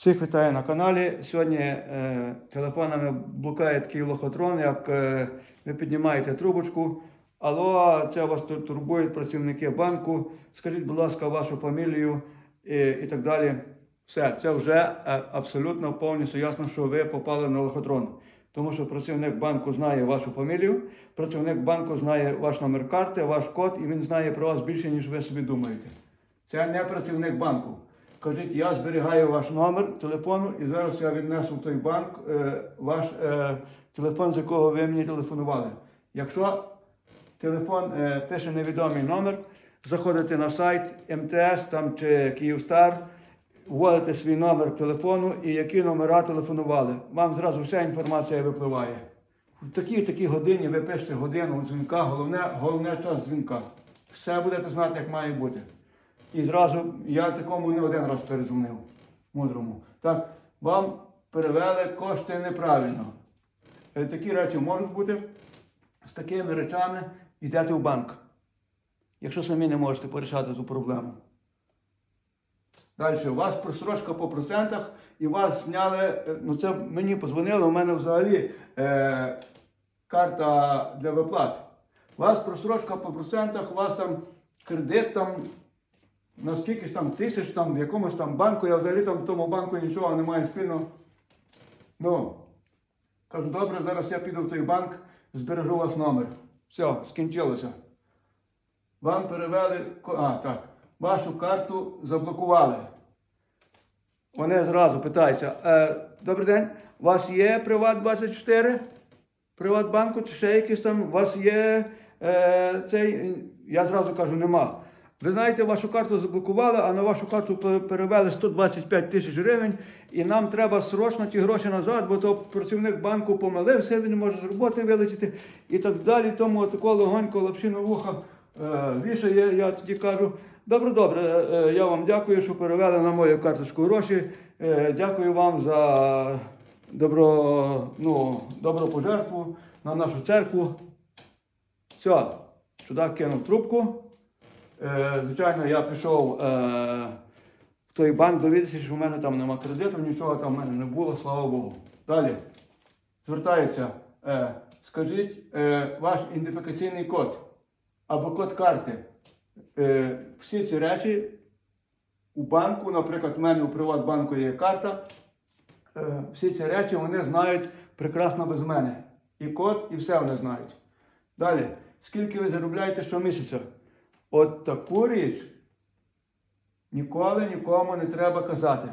Всіх вітаю на каналі. Сьогодні е, телефонами блукає такий лохотрон, як е, ви піднімаєте трубочку. Алло, це вас турбують працівники банку. Скажіть, будь ласка, вашу фамілію і, і так далі. Все, це вже е, абсолютно повністю ясно, що ви попали на лохотрон. Тому що працівник банку знає вашу фамілію, працівник банку знає ваш номер карти, ваш код, і він знає про вас більше, ніж ви собі думаєте. Це не працівник банку. Кажіть, я зберігаю ваш номер телефону і зараз я віднесу в той банк е, ваш е, телефон, з якого ви мені телефонували. Якщо телефон е, пише невідомий номер, заходите на сайт МТС там, чи Київстар, вводите свій номер телефону і які номера телефонували. Вам зразу вся інформація випливає. В такій такій годині ви пишете годину дзвінка, головне, головне час дзвінка. Все будете знати, як має бути. І зразу я такому не один раз перезвонив мудрому. Так, вам перевели кошти неправильно. Е, Такі речі можуть бути. З такими речами йдете в банк. Якщо самі не можете порішати цю проблему. Далі, у вас просрочка по процентах, і вас зняли. е, Ну, це мені позвонили, у мене взагалі е, карта для виплат. У вас просрочка по процентах, у вас там кредит там на скільки ж там тисяч там в якомусь там банку, я взагалі там в тому банку нічого не маю спільного. Ну, кажу, добре, зараз я піду в той банк, збережу вас номер. Все, скінчилося. Вам перевели, а, так, вашу карту заблокували. Вони зразу питаються, е, добрий день, у вас є Приват24? Приватбанку чи ще якийсь там, у вас є е, цей. Я зразу кажу, нема. Ви знаєте, вашу карту заблокували, а на вашу карту перевели 125 тисяч гривень, і нам треба срочно ті гроші назад, бо то працівник банку помилився, він може з роботи вилетіти і так далі. Тому такого легонько лапшину вуха е, вішає. Я тоді кажу, добре, добре, е, я вам дякую, що перевели на мою карточку гроші. Е, дякую вам за добро, ну, добру пожертву на нашу церкву. Все, чудак кинув трубку. Е, звичайно, я пішов е, в той банк довідатися, що в мене там нема кредиту, нічого там в мене не було, слава Богу. Далі. Звертається, е, скажіть ваш ідентифікаційний код або код карти. Всі ці речі у банку, наприклад, у мене у Приватбанку є карта. Всі ці речі вони знають прекрасно без мене. І код, і все вони знають. Далі, скільки ви заробляєте щомісяця? От таку річ ніколи нікому не треба казати.